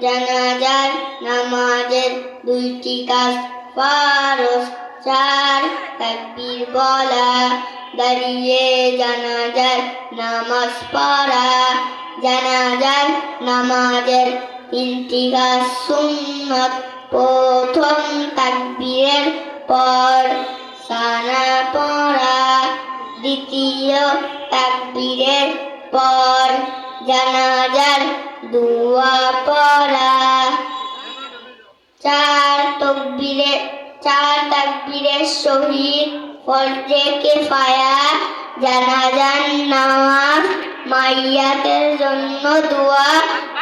জানাজার নামাজের দুইটি কাজ ফারস চার, তাকবীর বলা দাঁড়িয়ে জানাজার নামাজ পড়া। জানাজার নামাজের তিনটি কাজ, সুন্নত, প্রথম তাকবীরের পর সানা পড়া, দ্বিতীয় তাকবীরের পর জানাজার দুয়া পড়া। চার তকবিরে চার তাকবীরের শহীদ ফর্জে কেফায়া জানাজার নামাজ মাইয়াতের জন্য দোয়া।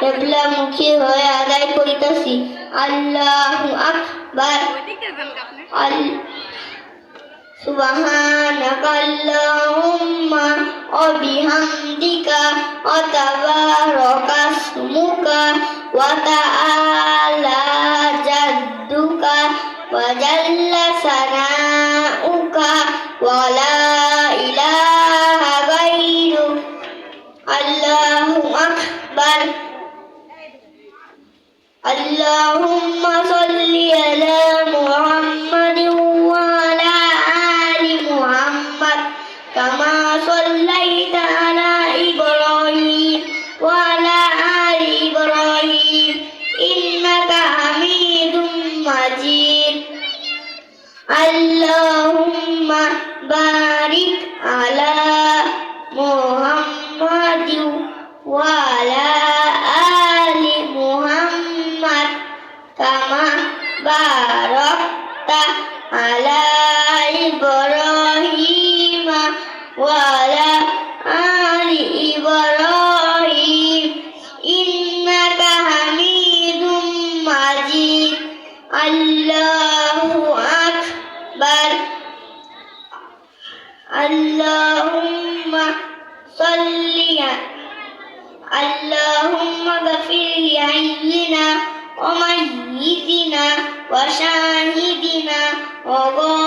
কেবলামুখী হয়ে আদায় করিতেছি। আল্লাহ আকবার। সুবহানাকাল্লাহ। وبحمدك وتبارك اسمك وتعالى جدك وجل ثناؤك ولا إله غيرك الله أكبر اللهم صل على اللهم بارك اللهم صل اللهم اغفر لحينا وميتنا وشاهدنا وغائبنا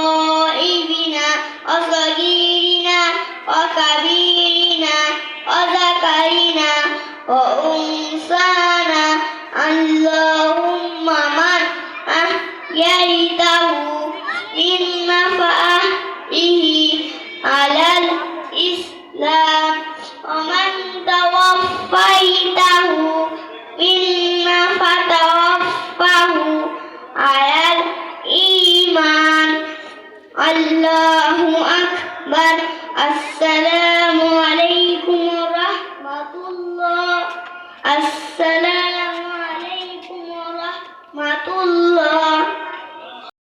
السلام